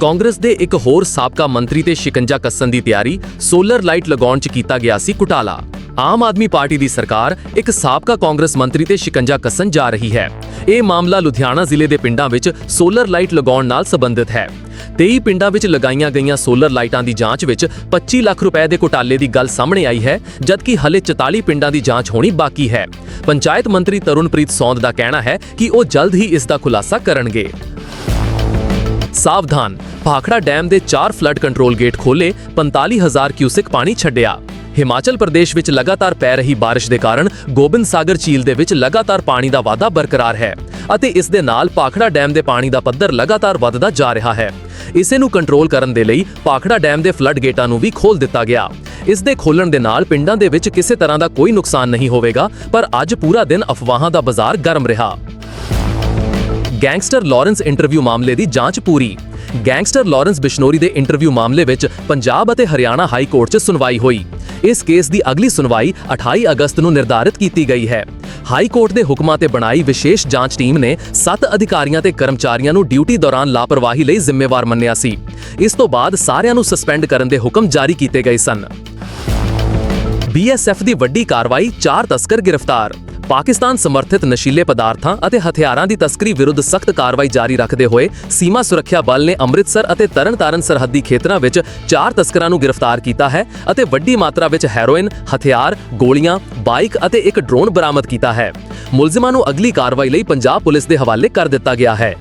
ਕਾਂਗਰਸ ਦੇ ਇੱਕ ਹੋਰ ਸਾਬਕਾ ਮੰਤਰੀ ਤੇ ਸ਼ਿਕੰਜਾ ਕੱਸਣ ਦੀ ਤਿਆਰੀ ਸੋਲਰ ਲਾਈਟ ਲਗਾਉਣ 'ਚ ਕੀਤਾ ਗਿਆ ਸੀ ਘੁਟਾਲਾ ਆਮ ਆਦਮੀ ਪਾਰਟੀ ਦੀ ਸਰਕਾਰ ਇੱਕ ਸਾਬਕਾ ਕਾਂਗਰਸ ਮੰਤਰੀ ਤੇ ਸ਼ਿਕੰਜਾ ਕੱਸਣ ਜਾ ਰਹੀ ਹੈ। ਇਹ ਮਾਮਲਾ ਲੁਧਿਆਣਾ ਜ਼ਿਲ੍ਹੇ ਦੇ ਪਿੰਡਾਂ ਵਿੱਚ ਸੋਲਰ ਲਾਈਟ ਲਗਾਉਣ ਨਾਲ ਸੰਬੰਧਿਤ ਹੈ। 23 ਪਿੰਡਾਂ ਵਿੱਚ ਲਗਾਈਆਂ ਗਈਆਂ ਸੋਲਰ ਲਾਈਟਾਂ ਦੀ ਜਾਂਚ ਵਿੱਚ 25 ਲੱਖ ਰੁਪਏ ਦੇ ਘੁਟਾਲੇ ਦੀ ਗੱਲ ਸਾਹਮਣੇ ਆਈ ਹੈ, ਜਦਕਿ ਹਲੇ 44 ਪਿੰਡਾਂ ਦੀ ਜਾਂਚ ਹੋਣੀ ਬਾਕੀ ਹੈ। ਪੰਚਾਇਤ ਮੰਤਰੀ ਤਰੁਣਪ੍ਰੀਤ ਸੌਂਦ ਦਾ ਕਹਿਣਾ ਹੈ ਕਿ ਉਹ ਜਲਦ ਹੀ ਇਸ ਦਾ ਖੁਲਾਸਾ ਕਰਨਗੇ। ਸਾਵਧਾਨ। ਭਾਖੜਾ ਡੈਮ ਦੇ 4 ਫਲੱਡ ਕੰਟਰੋਲ ਗੇਟ ਖੋਲੇ 45000 ਕਿਊਸਿਕ ਪਾਣੀ ਛੱਡਿਆ। ਹਿਮਾਚਲ ਪ੍ਰਦੇਸ਼ ਵਿੱਚ ਲਗਾਤਾਰ ਪੈ ਰਹੀ ਬਾਰਿਸ਼ ਦੇ ਕਾਰਨ ਗੋਬਿੰਦ ਸਾਗਰ ਝੀਲ ਦੇ ਵਿੱਚ ਲਗਾਤਾਰ ਪਾਣੀ ਦਾ ਵਾਧਾ ਬਰਕਰਾਰ ਹੈ ਅਤੇ ਇਸ ਦੇ ਨਾਲ ਭਾਖੜਾ ਡੈਮ ਦੇ ਪਾਣੀ ਦਾ ਪੱਧਰ ਲਗਾਤਾਰ ਵੱਧਦਾ ਜਾ ਰਿਹਾ ਹੈ। ਇਸੇ ਨੂੰ ਕੰਟਰੋਲ ਕਰਨ ਦੇ ਲਈ ਭਾਖੜਾ ਡੈਮ ਦੇ ਫਲੱਡ ਗੇਟਾਂ ਨੂੰ ਵੀ ਖੋਲ ਦਿੱਤਾ ਗਿਆ। ਇਸ ਦੇ ਖੋਲਣ ਦੇ ਨਾਲ ਪਿੰਡਾਂ ਦੇ ਵਿੱਚ ਕਿਸੇ ਤਰ੍ਹਾਂ ਦਾ ਕੋਈ ਨੁਕਸਾਨ ਨਹੀਂ ਹੋਵੇਗਾ, ਪਰ ਅੱਜ ਪੂਰਾ ਦਿਨ ਅਫਵਾਹਾਂ ਦਾ ਬਾਜ਼ਾਰ ਗਰਮ ਰਿਹਾ। ਗੈਂਗਸਟਰ ਲਾਰੈਂਸ ਇੰਟਰਵਿਊ ਮਾਮਲੇ ਦੀ ਜਾਂਚ ਪੂਰੀ। ਗੈਂਗਸਟਰ ਲਾਰੈਂਸ ਬਿਸ਼ਨੋਰੀ ਦੇ ਇੰਟਰਵਿਊ ਮਾਮਲੇ ਵਿੱਚ ਪੰਜਾਬ ਅਤੇ ਹਰਿਆਣਾ ਹਾਈ ਕੋਰਟ 'ਚ ਸੁਣਵਾਈ ਹੋਈ। ਇਸ ਕੇਸ ਦੀ ਅਗਲੀ ਸੁਣਵਾਈ 28 ਅਗਸਤ ਨੂੰ ਨਿਰਧਾਰਿਤ ਕੀਤੀ ਗਈ ਹੈ। ਹਾਈ ਕੋਰਟ ਦੇ ਹੁਕਮਾਂ ਤੇ ਬਣਾਈ ਵਿਸ਼ੇਸ਼ ਜਾਂਚ ਟੀਮ ਨੇ 7 ਅਧਿਕਾਰੀਆਂ ਤੇ ਕਰਮਚਾਰੀਆਂ ਨੂੰ ਡਿਊਟੀ ਦੌਰਾਨ ਲਾਪਰਵਾਹੀ ਲਈ ਜ਼ਿੰਮੇਵਾਰ ਮੰਨਿਆ ਸੀ। ਇਸ ਤੋਂ ਬਾਅਦ ਸਾਰਿਆਂ ਨੂੰ ਸਸਪੈਂਡ ਕਰਨ ਦੇ ਹੁਕਮ ਜਾਰੀ ਕੀਤੇ ਗਏ ਸਨ। ਬੀਐਸਐਫ ਦੀ ਵੱਡੀ ਕਾਰਵਾਈ ਚਾਰ ਤਸਕਰ ਗ੍ਰਿਫਤਾਰ। ਪਾਕਿਸਤਾਨ ਸਮਰਥਿਤ ਨਸ਼ੀਲੇ ਪਦਾਰਥਾਂ ਅਤੇ ਹਥਿਆਰਾਂ ਦੀ ਤਸਕਰੀ ਵਿਰੁੱਧ ਸਖਤ ਕਾਰਵਾਈ ਜਾਰੀ ਰੱਖਦੇ ਹੋਏ ਸੀਮਾ ਸੁਰੱਖਿਆ ਬਲ ਨੇ ਅੰਮ੍ਰਿਤਸਰ ਅਤੇ ਤਰਨਤਾਰਨ ਸਰਹੱਦੀ ਖੇਤਰਾਂ ਵਿੱਚ ਚਾਰ ਤਸਕਰਾਂ ਨੂੰ ਗ੍ਰਿਫਤਾਰ ਕੀਤਾ ਹੈ ਅਤੇ ਵੱਡੀ ਮਾਤਰਾ ਵਿੱਚ ਹੈਰੋਇਨ, ਹਥਿਆਰ, ਗੋਲੀਆਂ, ਬਾਈਕ ਅਤੇ ਇੱਕ ਡਰੋਨ ਬਰਾਮਦ ਕੀਤਾ ਹੈ। ਮੁਲਜ਼ਮਾਂ ਨੂੰ ਅਗਲੀ ਕਾਰਵਾਈ ਲਈ ਪੰਜਾਬ ਪੁਲਿਸ ਦੇ ਹਵਾਲੇ ਕਰ ਦਿੱਤਾ ਗਿਆ ਹੈ।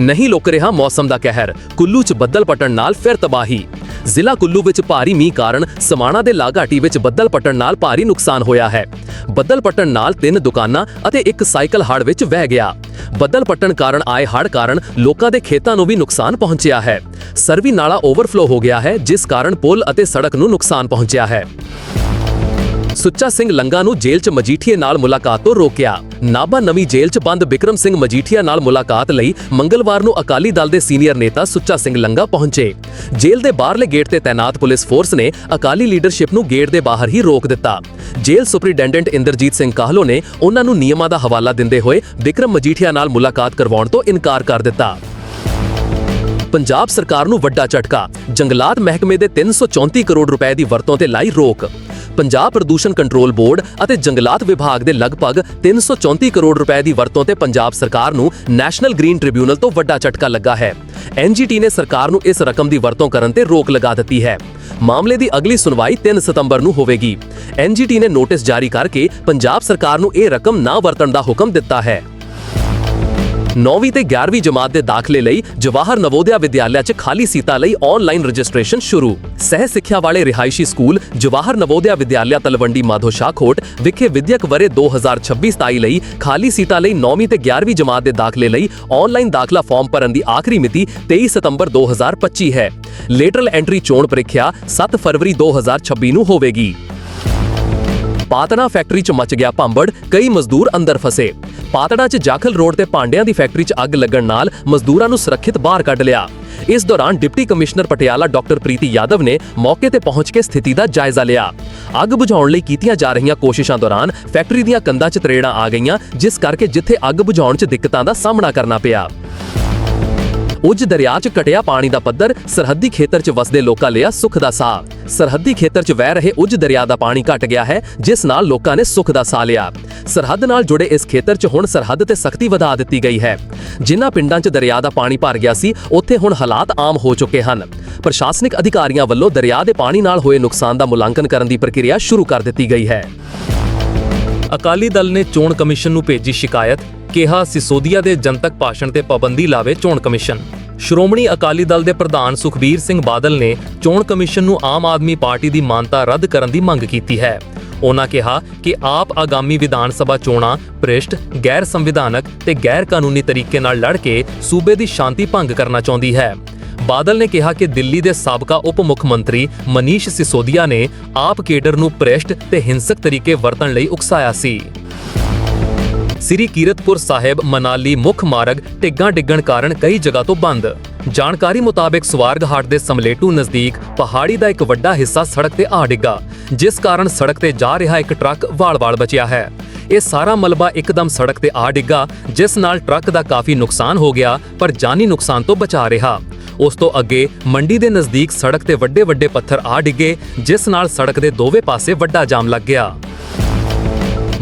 ਨਹੀਂ ਲੁਕ ਰਿਹਾ ਮੌਸਮ ਦਾ ਕਹਿਰ। ਕੁੱਲੂ 'ਚ ਬੱਦਲ ਪਟਣ ਨਾਲ ਫਿਰ ਤਬਾਹੀ। ਜ਼ਿਲ੍ਹਾ ਕੁੱਲੂ ਵਿੱਚ ਭਾਰੀ ਮੀਂਹ ਕਾਰਨ ਸਮਾਣਾ ਦੇ ਲਾਘਾਟੀ ਵਿੱਚ ਬੱਦਲ ਪਟਣ ਨਾਲ ਭਾਰੀ ਨੁਕਸਾਨ ਹੋਇਆ ਹੈ। ਬੱਦਲ ਪਟਣ ਨਾਲ ਤਿੰਨ ਦੁਕਾਨਾਂ ਅਤੇ ਇੱਕ ਸਾਈਕਲ ਹੜ ਵਿੱਚ ਵਹਿ ਗਿਆ। ਬੱਦਲ ਪਟਣ ਕਾਰਨ ਆਏ ਹੜ ਕਾਰਨ ਲੋਕਾਂ ਦੇ ਖੇਤਾਂ ਨੂੰ ਵੀ ਨੁਕਸਾਨ ਪਹੁੰਚਿਆ ਹੈ। ਸਰਵੀ ਨਾਲਾ ਓਵਰਫਲੋ ਹੋ ਗਿਆ ਹੈ, ਜਿਸ ਕਾਰਨ ਪੁਲ ਅਤੇ ਸੜਕ ਨੂੰ ਨੁਕਸਾਨ ਪਹੁੰਚਿਆ ਹੈ। ਸੁੱਚਾ ਸਿੰਘ ਲੰਗਾ ਨੂੰ ਜੇਲ੍ਹ 'ਚ ਮਜੀਠੀਏ ਨਾਲ ਮੁਲਾਕਾਤ ਤੋਂ ਰੋਕਿਆ। ਨਾਭਾ ਨਵੀਂ ਜੇਲ੍ਹ 'ਚ ਬੰਦ ਬਿਕਰਮ ਸਿੰਘ ਮਜੀਠੀਆ ਨਾਲ ਮੁਲਾਕਾਤ ਲਈ ਮੰਗਲਵਾਰ ਨੂੰ ਅਕਾਲੀ ਦਲ ਦੇ ਸੀਨੀਅਰ ਨੇਤਾ ਸੁੱਚਾ ਸਿੰਘ ਲੰਗਾ ਪਹੁੰਚੇ। ਜੇਲ੍ਹ ਦੇ ਬਾਹਰਲੇ ਗੇਟ ਤੇ ਤਾਇਨਾਤ ਪੁਲਿਸ ਫੋਰਸ ਨੇ ਅਕਾਲੀ ਲੀਡਰਸ਼ਿਪ ਨੂੰ ਗੇਟ ਦੇ ਬਾਹਰ ਹੀ ਰੋਕ ਦਿੱਤਾ। ਜੇਲ੍ਹ ਸੁਪਰੀਡੈਂਡੈਂਟ ਇੰਦਰਜੀਤ ਸਿੰਘ ਕਾਹਲੋ ਨੇ ਉਹਨਾਂ ਨੂੰ ਨਿਯਮਾਂ ਦਾ ਹਵਾਲਾ ਦਿੰਦੇ ਹੋਏ ਬਿਕਰਮ ਮਜੀਠੀਆ ਨਾਲ ਮੁਲਾਕਾਤ ਕਰਵਾਉਣ ਤੋਂ ਇਨਕਾਰ ਕਰ ਦਿੱਤਾ। ਪੰਜਾਬ ਸਰਕਾਰ ਨੂੰ ਵੱਡਾ ਝਟਕਾ। ਜੰਗਲਾਤ ਮਹਿਕਮੇ ਦੇ 334 ਕਰੋੜ ਰੁਪਏ ਦੀ ਵਰਤੋਂ ਤੇ ਲਾਈ ਰੋਕ। ਪੰਜਾਬ ਪ੍ਰਦੂਸ਼ਣ ਕੰਟਰੋਲ ਬੋਰਡ ਅਤੇ ਜੰਗਲਾਤ ਵਿਭਾਗ ਦੇ ਲਗਭਗ 334 ਕਰੋੜ ਰੁਪਏ ਦੀ ਵਰਤੋਂ ਤੇ ਪੰਜਾਬ ਸਰਕਾਰ ਨੂੰ ਨੈਸ਼ਨਲ ਗ੍ਰੀਨ ਟ੍ਰਿਬਿਊਨਲ ਤੋਂ ਵੱਡਾ ਝਟਕਾ ਲੱਗਾ ਹੈ। ਐਨਜੀਟੀ ਨੇ ਸਰਕਾਰ ਨੂੰ ਇਸ ਰਕਮ ਦੀ ਵਰਤੋਂ ਕਰਨ ਤੇ ਰੋਕ ਲਗਾ ਦਿੱਤੀ ਹੈ। ਮਾਮਲੇ ਦੀ ਅਗਲੀ ਸੁਣਵਾਈ 3 ਸਤੰਬਰ ਨੂੰ ਹੋਵੇਗੀ। ਐਨਜੀਟੀ ਨੇ ਨੋਟਿਸ ਜਾਰੀ ਕਰਕੇ ਪੰਜਾਬ ਸਰਕਾਰ ਨੂੰ ਇਹ ਰਕਮ ਨਾ ਵਰਤਣ ਦਾ ਹੁਕਮ ਦਿੱਤਾ ਹੈ। 9ਵੀਂ ਤੇ 11ਵੀਂ ਜਮਾਤ ਦੇ ਦਾਖਲੇ ਲਈ ਜਵਾਹਰ ਨਵੋਦਿਆ ਵਿਦਿਆਲਿਆ 'ਚ ਖਾਲੀ ਸੀਟਾਂ ਲਈ ਆਨਲਾਈਨ ਰਜਿਸਟ੍ਰੇਸ਼ਨ ਸ਼ੁਰੂ। ਸਹਿ ਸਿੱਖਿਆ ਵਾਲੇ ਰਿਹਾਇਸ਼ੀ ਸਕੂਲ ਜਵਾਹਰ ਨਵੋਦਿਆ ਵਿਦਿਆਲਿਆ ਤਲਵੰਡੀ ਮਾਧੋ ਵਿਖੇ ਵਿਦਿਅਕ ਵਰੇ 2026-27 ਲਈ ਖਾਲੀ ਸੀਟਾਂ ਲਈ 9ਵੀਂ ਤੇ 11ਵੀਂ ਜਮਾਤ ਦੇ ਦਾਖਲੇ ਲਈ ਆਨਲਾਈਨ ਦਾਖਲਾ ਫਾਰਮ ਭਰਨ ਦੀ ਆਖਰੀ ਮਿਤੀ 23 ਸਤੰਬਰ 2025 ਹੈ। ਲੇਟਰਲ ਐਂਟਰੀ ਚੋਣ ਪ੍ਰੀਖਿਆ 7 ਫਰਵਰੀ 2026 ਨੂੰ ਹੋਵੇਗੀ। ਪਾਤੜਾ ਫੈਕਟਰੀ 'ਚ ਮਚ ਗਿਆ ਭੰਬੜ, ਕਈ ਮਜ਼ਦੂਰ ਅੰਦਰ ਫਸੇ। ਪਾਤੜਾ 'ਚ ਜਾਖਲ ਰੋਡ ਤੇ ਪਾਂਡਿਆਂ ਦੀ ਫੈਕਟਰੀ 'ਚ ਅੱਗ ਲੱਗਣ ਨਾਲ ਮਜ਼ਦੂਰਾਂ ਨੂੰ ਸੁਰੱਖਿਅਤ ਬਾਹਰ ਕੱਢ ਲਿਆ। ਇਸ ਦੌਰਾਨ deputy commissioner Patiala doctor Preeti Yadav ਨੇ ਮੌਕੇ ਤੇ ਪਹੁੰਚ ਕੇ ਸਥਿਤੀ ਦਾ ਜਾਇਜ਼ਾ ਲਿਆ। ਅੱਗ ਬੁਝਾਉਣ ਲਈ ਕੀਤੀਆਂ ਜਾ ਰਹੀਆਂ ਕੋਸ਼ਿਸ਼ਾਂ ਦੌਰਾਨ ਫੈਕਟਰੀ ਦੀਆਂ ਕੰਧਾਂ 'ਚ ਤਰੇੜਾਂ ਆ ਗਈਆਂ, ਜਿਸ ਕਰਕੇ ਜਿੱਥੇ ਅੱਗ ਬੁਝਾਉਣ 'ਚ ਦਿੱਕਤਾਂ ਦਾ ਸਾਹਮਣਾ ਕਰਨਾ ਪਿਆ। ਉੱਜ ਦਰਿਆ 'ਚ ਘਟਿਆ ਪਾਣੀ ਦਾ ਪੱਧਰ ਸਰਹੱਦੀ ਖੇਤਰ 'ਚ ਵਸਦੇ ਲੋਕਾਂ ਲਿਆ ਸੁੱਖ ਦਾ ਸਾਹ। ਸਰਹੱਦੀ ਖੇਤਰ 'ਚ ਵਹਿ ਰਹੇ ਉੱਜ ਦਰਿਆ ਦਾ ਪਾਣੀ ਘਟ ਗਿਆ ਹੈ, ਜਿਸ ਨਾਲ ਲੋਕਾਂ ਨੇ ਸੁੱਖ ਦਾ ਸਾਹ ਲਿਆ। ਸਰਹੱਦ ਨਾਲ ਜੁੜੇ ਇਸ ਖੇਤਰ 'ਚ ਹੁਣ ਸਰਹੱਦ ਤੇ ਸਖਤੀ ਵਧਾ ਦਿੱਤੀ ਗਈ ਹੈ। ਜਿਨ੍ਹਾਂ ਪਿੰਡਾਂ 'ਚ ਦਰਿਆ ਦਾ ਪਾਣੀ ਭਰ ਗਿਆ ਸੀ, ਉੱਥੇ ਹੁਣ ਹਾਲਾਤ ਆਮ ਹੋ ਚੁੱਕੇ ਹਨ। ਪ੍ਰਸ਼ਾਸਨਿਕ ਅਧਿਕਾਰੀਆਂ ਵੱਲੋਂ ਦਰਿਆ ਦੇ ਪਾਣੀ ਨਾਲ ਹੋਏ ਨੁਕਸਾਨ ਦਾ ਮੁਲਾਂਕਣ ਕਰਨ ਦੀ ਪ੍ਰਕਿਰਿਆ ਸ਼ੁਰੂ ਕਰ ਦਿੱਤੀ ਗਈ ਹੈ। ਅਕਾਲੀ ਦਲ ਨੇ ਚੋਣ ਕਮਿਸ਼ਨ ਨੂੰ ਭੇਜੀ ਸ਼ਿਕਾਇਤ। ਕਿਹਾ ਸਿਸੋਦੀਆ ਦੇ ਜਨਤਕ ਭਾਸ਼ਣ ਤੇ ਪਾਬੰਦੀ ਲਾਵੇ ਚੋਣ ਕਮਿਸ਼ਨ। ਸ਼੍ਰੋਮਣੀ ਅਕਾਲੀ ਦਲ ਦੇ ਪ੍ਰਧਾਨ ਸੁਖਬੀਰ ਸਿੰਘ ਬਾਦਲ ਨੇ ਚੋਣ ਕਮਿਸ਼ਨ ਨੂੰ ਆਮ ਆਦਮੀ ਪਾਰਟੀ ਦੀ ਮਾਨਤਾ ਰੱਦ ਕਰਨ ਦੀ ਮੰਗ ਕੀਤੀ ਹੈ। ਉਹਨਾਂ ਕਿਹਾ ਕਿ ਆਪ ਆਗਾਮੀ ਵਿਧਾਨ ਸਭਾ ਚੋਣਾਂ ਭ੍ਰਿਸ਼ਟ, ਗੈਰ ਸੰਵਿਧਾਨਕ ਤੇ ਗੈਰ ਕਾਨੂੰਨੀ ਤਰੀਕੇ ਨਾਲ ਲੜ ਕੇ ਸੂਬੇ ਦੀ ਸ਼ਾਂਤੀ ਭੰਗ ਕਰਨਾ ਚਾਹੁੰਦੀ ਹੈ। ਬਾਦਲ ਨੇ ਕਿਹਾ ਕਿ ਦਿੱਲੀ ਦੇ ਸਾਬਕਾ ਉਪ ਮੁੱਖ ਮੰਤਰੀ ਮਨੀਸ਼ ਸਿਸੋਦੀਆ ਨੇ ਆਪ ਕੇਡਰ ਨੂੰ ਭ੍ਰਿਸ਼ਟ ਤੇ ਹਿੰਸਕ ਤਰੀਕੇ ਵਰਤਣ ਲਈ ਉਕਸਾਇਆ ਸੀ। ਸ੍ਰੀ ਕੀਰਤਪੁਰ ਸਾਹਿਬ, ਮਨਾਲੀ, ਮੁੱਖ ਮਾਰਗ, ਟਿੱਗਾਂ ਡਿੱਗਣ ਕਾਰਨ ਕਈ ਜਗ੍ਹਾ ਤੋਂ ਬੰਦ। ਜਾਣਕਾਰੀ ਮੁਤਾਬਕ ਸਵਾਰਗਹਾਟ ਦੇ ਸਮਲੇਟੂ ਨਜ਼ਦੀਕ ਪਹਾੜੀ ਦਾ ਇੱਕ ਵੱਡਾ ਹਿੱਸਾ ਸੜਕ ਤੇ ਆ ਡਿੱਗਾ, ਜਿਸ ਕਾਰਨ ਸੜਕ ਤੇ ਜਾ ਰਿਹਾ ਇੱਕ ਟਰੱਕ ਵਾਲ-ਵਾਲ ਬਚਿਆ ਹੈ। ਇਹ ਸਾਰਾ ਮਲਬਾ ਇੱਕਦਮ ਸੜਕ ਤੇ ਆ ਡਿੱਗਾ, ਜਿਸ ਨਾਲ ਟਰੱਕ ਦਾ ਕਾਫੀ ਨੁਕਸਾਨ ਹੋ ਗਿਆ, ਪਰ ਜਾਨੀ ਨੁਕਸਾਨ ਤੋਂ ਬਚਾ ਰਿਹਾ। ਉਸ ਤੋਂ ਅੱਗੇ ਮੰਡੀ ਦੇ ਨਜ਼ਦੀਕ ਸੜਕ ਤੇ ਵੱਡੇ ਵੱਡੇ ਪੱਥਰ ਆ ਡਿੱਗੇ, ਜਿਸ ਨਾਲ ਸੜਕ ਦੇ ਦੋਵੇਂ ਪਾਸੇ ਵੱਡਾ ਜਾਮ ਲੱਗ ਗਿਆ।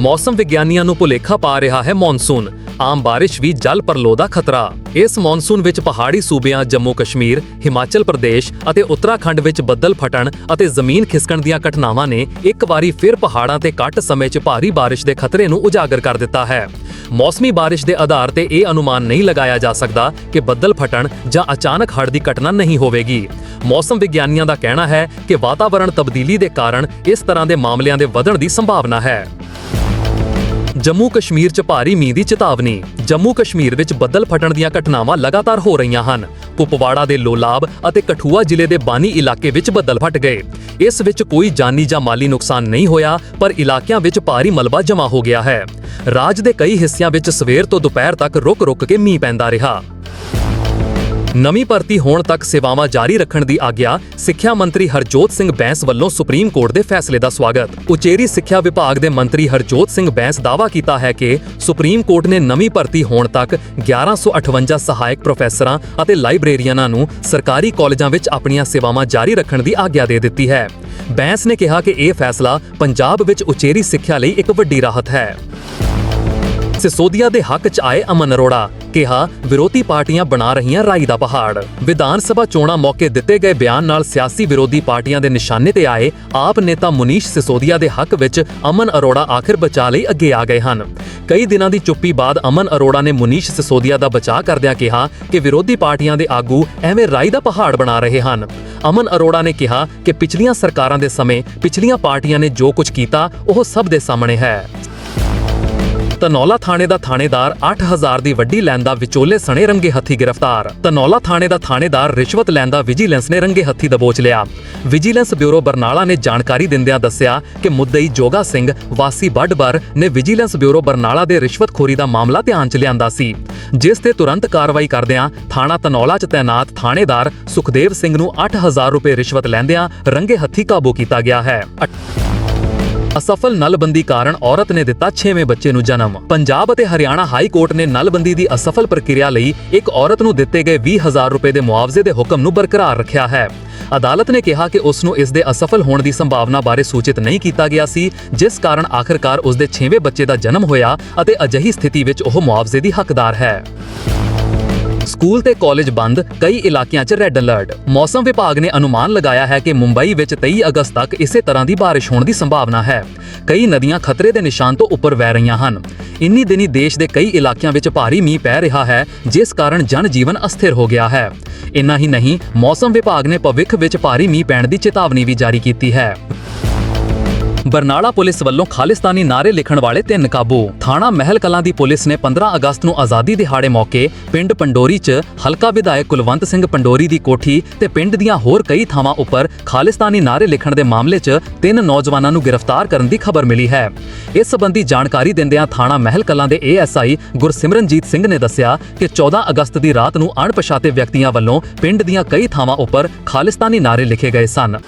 ਮੌਸਮ ਵਿਗਿਆਨੀਆਂ ਨੂੰ ਭੁਲੇਖਾ ਪਾ ਰਿਹਾ ਹੈ ਮੌਨਸੂਨ। ਆਮ ਬਾਰਿਸ਼ ਵੀ ਜਲ ਪਰਲੋ ਦਾ ਖਤਰਾ। ਇਸ ਮੌਨਸੂਨ ਵਿੱਚ ਪਹਾੜੀ ਸੂਬਿਆਂ ਜੰਮੂ ਕਸ਼ਮੀਰ, ਹਿਮਾਚਲ ਪ੍ਰਦੇਸ਼ ਅਤੇ ਉੱਤਰਾਖੰਡ ਵਿੱਚ ਬੱਦਲ ਫਟਣ ਅਤੇ ਜ਼ਮੀਨ ਖਿਸਕਣ ਦੀਆਂ ਘਟਨਾਵਾਂ ਨੇ ਇੱਕ ਵਾਰੀ ਫਿਰ ਪਹਾੜਾਂ ਤੇ ਘੱਟ ਸਮੇਂ 'ਚ ਭਾਰੀ ਬਾਰਿਸ਼ ਦੇ ਖਤਰੇ ਨੂੰ ਉਜਾਗਰ ਕਰ ਦਿੱਤਾ ਹੈ। ਮੌਸਮੀ ਬਾਰਿਸ਼ ਦੇ ਆਧਾਰ ਤੇ ਇਹ ਅਨੁਮਾਨ ਨਹੀਂ ਲਗਾਇਆ ਜਾ ਸਕਦਾ ਕਿ ਬੱਦਲ ਫਟਣ ਜਾਂ ਅਚਾਨਕ ਹੜ੍ਹ ਦੀ ਘਟਨਾ ਨਹੀਂ ਹੋਵੇਗੀ। ਮੌਸਮ ਵਿਗਿਆਨੀਆਂ ਦਾ ਕਹਿਣਾ ਹੈ ਕਿ ਵਾਤਾਵਰਣ ਤਬਦੀਲੀ ਦੇ ਕਾਰਨ ਇਸ ਤਰ੍ਹਾਂ ਦੇ ਮਾਮਲਿਆਂ ਦੇ ਵਧਣ ਦੀ ਸੰਭਾਵਨਾ ਹੈ। ਜੰਮੂ ਕਸ਼ਮੀਰ 'ਚ ਭਾਰੀ ਮੀਂਹ ਦੀ ਚੇਤਾਵਨੀ। ਜੰਮੂ ਕਸ਼ਮੀਰ ਵਿੱਚ ਬੱਦਲ ਫਟਣ ਦੀਆਂ ਘਟਨਾਵਾਂ ਲਗਾਤਾਰ ਹੋ ਰਹੀਆਂ ਹਨ। ਕੁਪਵਾੜਾ ਦੇ ਲੋਲਾਬ ਅਤੇ ਕਠੂਆ ਜ਼ਿਲ੍ਹੇ ਦੇ ਬਾਨੀ ਇਲਾਕੇ ਵਿੱਚ ਬੱਦਲ ਫਟ ਗਏ। ਇਸ ਵਿੱਚ ਕੋਈ ਜਾਨੀ ਜਾਂ ਮਾਲੀ ਨੁਕਸਾਨ ਨਹੀਂ ਹੋਇਆ, ਪਰ ਇਲਾਕਿਆਂ ਵਿੱਚ ਭਾਰੀ ਮਲਬਾ ਜਮ੍ਹਾਂ ਹੋ ਗਿਆ ਹੈ। ਰਾਜ ਦੇ ਕਈ ਹਿੱਸਿਆਂ ਵਿੱਚ ਸਵੇਰ ਤੋਂ ਦੁਪਹਿਰ ਤੱਕ ਰੁਕ-ਰੁਕ ਕੇ ਮੀਂਹ ਪੈਂਦਾ ਰਿਹਾ। ਨਵੀਂ ਭਰਤੀ ਹੋਣ ਤੱਕ ਸੇਵਾਵਾਂ ਜਾਰੀ ਰੱਖਣ ਦੀ ਆਗਿਆ ਸਿੱਖਿਆ ਮੰਤਰੀ ਹਰਜੋਤ ਸਿੰਘ ਬੈਂਸ ਵੱਲੋਂ ਸੁਪਰੀਮ ਕੋਰਟ ਦੇ ਫੈਸਲੇ ਦਾ ਸਵਾਗਤ। ਉਚੇਰੀ ਸਿੱਖਿਆ ਵਿਭਾਗ ਦੇ ਮੰਤਰੀ ਹਰਜੋਤ ਸਿੰਘ ਬੈਂਸ ਦਾਅਵਾ ਕੀਤਾ ਹੈ ਕਿ ਸੁਪਰੀਮ ਕੋਰਟ ਨੇ ਨਵੀਂ ਭਰਤੀ ਹੋਣ ਤੱਕ 1158 ਸਹਾਇਕ ਪ੍ਰੋਫੈਸਰਾਂ ਅਤੇ ਲਾਇਬ੍ਰੇਰੀਅਨਾਂ ਨੂੰ ਸਰਕਾਰੀ ਕਾਲਜਾਂ ਵਿੱਚ ਆਪਣੀਆਂ ਸੇਵਾਵਾਂ ਜਾਰੀ ਰੱਖਣ ਦੀ ਆਗਿਆ ਦੇ ਦਿੱਤੀ ਹੈ। ਬੈਂਸ ਨੇ ਕਿਹਾ ਕਿ ਇਹ ਫੈਸਲਾ ਪੰਜਾਬ ਵਿੱਚ ਉਚੇਰੀ ਸਿੱਖਿਆ ਲਈ ਇੱਕ ਵੱਡੀ ਰਾਹਤ ਹੈ। ਸਿਸੋਦੀਆ ਦੇ ਹੱਕ 'ਚ ਆਏ ਅਮਨ ਅਰੋੜਾ ਕਿਹਾ, ਵਿਰੋਧੀ ਪਾਰਟੀਆਂ ਬਣਾ ਰਹੀਆਂ ਰਾਈ ਦਾ ਪਹਾੜ। ਵਿਧਾਨ ਸਭਾ ਚੋਣਾਂ ਮੌਕੇ ਦਿੱਤੇ ਗਏ ਬਿਆਨ ਨਾਲ ਸਿਆਸੀ ਵਿਰੋਧੀ ਪਾਰਟੀਆਂ ਦੇ ਨਿਸ਼ਾਨੇ ਤੇ ਆਏ ਆਪ ਨੇਤਾ ਮੁਨੀਸ਼ ਸਿਸੋਦੀਆ ਦੇ ਹੱਕ ਵਿੱਚ ਅਮਨ ਅਰੋੜਾ ਆਖਿਰ ਬਚਾ ਲਈ ਅੱਗੇ ਆ ਗਏ ਹਨ। ਕਈ ਦਿਨਾਂ ਦੀ ਚੁੱਪੀ ਬਾਅਦ ਅਮਨ ਅਰੋੜਾ ਨੇ ਮੁਨੀਸ਼ ਸਿਸੋਦੀਆ ਦਾ ਬਚਾਅ ਕਰਦਿਆਂ ਕਿਹਾ ਕਿ ਵਿਰੋਧੀ ਪਾਰਟੀਆਂ ਦੇ ਆਗੂ ਐਵੇਂ ਰਾਈ ਦਾ ਪਹਾੜ ਬਣਾ ਰਹੇ ਹਨ। ਅਮਨ ਅਰੋੜਾ ਨੇ ਕਿਹਾ ਕਿ ਪਿਛਲੀਆਂ ਸਰਕਾਰਾਂ ਦੇ ਸਮੇਂ ਪਿਛਲੀਆਂ ਪਾਰਟੀਆਂ ਨੇ ਜੋ ਕੁਝ ਕੀਤਾ, ਉਹ ਸਭ ਦੇ ਸਾਹਮਣੇ ਹੈ। ਤਨੌਲਾ ਥਾਣੇ ਦਾ ਥਾਣੇਦਾਰ 8000 ਦੀ ਵੱਡੀ ਲੈਣ ਦਾ ਵਿਚੋਲੇ ਸਣੇ ਰੰਗੇ ਹੱਥੀ ਗ੍ਰਿਫਤਾਰ। ਤਨੌਲਾ ਥਾਣੇ ਦਾ ਥਾਣੇਦਾਰ ਰਿਸ਼ਵਤ ਲੈਣ ਦਾ ਵਿਜੀਲੈਂਸ ਨੇ ਰੰਗੇ ਹੱਥੀ ਦਬੋਚ ਲਿਆ। ਵਿਜੀਲੈਂਸ ਬਿਊਰੋ ਬਰਨਾਲਾ ਨੇ ਜਾਣਕਾਰੀ ਦਿੰਦਿਆਂ ਦੱਸਿਆ ਕਿ ਮੁੱਦਈ ਜੋਗਾ ਸਿੰਘ ਵਾਸੀ ਬੱਡਬਰ ਨੇ ਵਿਜੀਲੈਂਸ ਬਿਊਰੋ ਬਰਨਾਲਾ ਦੇ ਰਿਸ਼ਵਤਖੋਰੀ ਦਾ ਮਾਮਲਾ ਧਿਆਨ 'ਚ ਲਿਆਂਦਾ ਸੀ। ਜਿਸ ਤੇ ਤੁਰੰਤ ਕਾਰਵਾਈ ਕਰਦਿਆਂ ਥਾਣਾ ਤਨੌਲਾ 'ਚ ਤੈਨਾਤ ਥਾਣੇਦਾਰ ਸੁਖਦੇਵ ਸਿੰਘ ਨੂੰ 8000 ਰੁਪਏ ਰਿਸ਼ਵਤ ਲੈਂਦਿਆਂ ਰੰਗੇ ਹੱਥੀ ਕਾਬੂ ਕੀਤਾ ਗਿਆ ਹੈ। ਅਸਫਲ ਨਲਬੰਦੀ ਕਾਰਨ ਔਰਤ ਨੇ ਦਿੱਤਾ 6ਵੇਂ ਬੱਚੇ ਨੂੰ ਜਨਮ। ਪੰਜਾਬ ਅਤੇ ਹਰਿਆਣਾ ਹਾਈ ਕੋਰਟ ਨੇ ਨਲਬੰਦੀ ਦੀ ਅਸਫਲ ਪ੍ਰਕਿਰਿਆ ਲਈ ਇੱਕ ਔਰਤ ਨੂੰ ਦਿੱਤੇ ਗਏ 20000 ਰੁਪਏ ਦੇ ਮੁਆਵਜ਼ੇ ਦੇ ਹੁਕਮ ਨੂੰ ਬਰਕਰਾਰ ਰੱਖਿਆ ਹੈ। ਅਦਾਲਤ ਨੇ ਕਿਹਾ ਕਿ ਉਸ ਨੂੰ ਇਸ ਦੇ ਅਸਫਲ ਹੋਣ ਦੀ ਸੰਭਾਵਨਾ ਬਾਰੇ ਸੂਚਿਤ ਨਹੀਂ ਕੀਤਾ ਗਿਆ ਸੀ, ਜਿਸ ਕਾਰਨ ਆਖਰਕਾਰ ਉਸ ਦੇ 6ਵੇਂ ਬੱਚੇ ਦਾ ਜਨਮ ਹੋਇਆ ਅਤੇ ਅਜਿਹੀ ਸਥਿਤੀ ਵਿੱਚ ਉਹ ਮੁਆਵਜ਼ੇ ਦੀ ਹੱਕਦਾਰ ਹੈ। ਸਕੂਲ ਤੇ ਕਾਲਜ ਬੰਦ, ਕਈ ਇਲਾਕਿਆਂ 'ਚ ਰੈੱਡ ਅਲਰਟ ਮੌਸਮ ਵਿਭਾਗ ਨੇ ਅਨੁਮਾਨ ਲਗਾਇਆ ਹੈ ਕਿ ਮੁੰਬਈ ਵਿੱਚ 23 ਅਗਸਤ ਤੱਕ ਇਸੇ ਤਰ੍ਹਾਂ ਦੀ ਬਾਰਿਸ਼ ਹੋਣ ਦੀ ਸੰਭਾਵਨਾ ਹੈ। ਕਈ ਨਦੀਆਂ ਖਤਰੇ ਦੇ ਨਿਸ਼ਾਨ ਤੋਂ ਉੱਪਰ ਵਹਿ ਰਹੀਆਂ ਹਨ। ਇੰਨੀ ਦਿਨੀ ਦੇਸ਼ ਦੇ ਕਈ ਇਲਾਕਿਆਂ ਵਿੱਚ ਭਾਰੀ ਮੀਂਹ ਪੈ ਰਿਹਾ ਹੈ, ਜਿਸ ਕਾਰਨ ਜਨ ਜੀਵਨ ਅਸਥਿਰ ਹੋ ਗਿਆ ਹੈ। ਇੰਨਾ ਹੀ ਨਹੀਂ, ਮੌਸਮ ਵਿਭਾਗ ਨੇ ਭਵਿੱਖ ਵਿੱਚ ਭਾਰੀ ਮੀਂਹ ਪੈਣ ਦੀ ਚੇਤਾਵਨੀ ਵੀ ਜਾਰੀ ਕੀਤੀ ਹੈ। ਬਰਨਾਲਾ ਪੁਲਿਸ ਵੱਲੋਂ ਖਾਲਿਸਤਾਨੀ ਨਾਰੇ ਲਿਖਣ ਵਾਲੇ ਤਿੰਨ ਕਾਬੂ। ਥਾਣਾ ਮਹਿਲ ਕਲਾਂ ਦੀ ਪੁਲਿਸ ਨੇ 15 ਅਗਸਤ ਨੂੰ ਆਜ਼ਾਦੀ ਦਿਹਾੜੇ ਮੌਕੇ ਪਿੰਡ ਪੰਡੋਰੀ 'ਚ ਹਲਕਾ ਵਿਧਾਇਕ ਕੁਲਵੰਤ ਸਿੰਘ ਪੰਡੋਰੀ ਦੀ ਕੋਠੀ ਤੇ ਪਿੰਡ ਦੀਆਂ ਹੋਰ ਕਈ ਥਾਵਾਂ ਉੱਪਰ ਖਾਲਿਸਤਾਨੀ ਨਾਰੇ ਲਿਖਣ ਦੇ ਮਾਮਲੇ 'ਚ ਤਿੰਨ ਨੌਜਵਾਨਾਂ ਨੂੰ ਗ੍ਰਿਫਤਾਰ ਕਰਨ ਦੀ ਖਬਰ ਮਿਲੀ ਹੈ। ਇਸ ਸੰਬੰਧੀ ਜਾਣਕਾਰੀ ਦਿੰਦਿਆਂ ਥਾਣਾ ਮਹਿਲ ਕਲਾਂ ਦੇ ਏਐਸਆਈ ਗੁਰਸਿਮਰਨਜੀਤ ਸਿੰਘ ਨੇ ਦੱਸਿਆ ਕਿ 14 ਅਗਸਤ ਦੀ ਰਾਤ ਨੂੰ ਅਣਪਛਾਤੇ ਵਿਅਕਤੀਆਂ ਵੱਲੋਂ ਪਿੰਡ ਦੀਆਂ ਕਈ ਥਾਵਾਂ ਉੱਪਰ ਖਾਲਿਸਤਾਨੀ ਨਾਰੇ ਲਿਖੇ ਗਏ ਸਨ।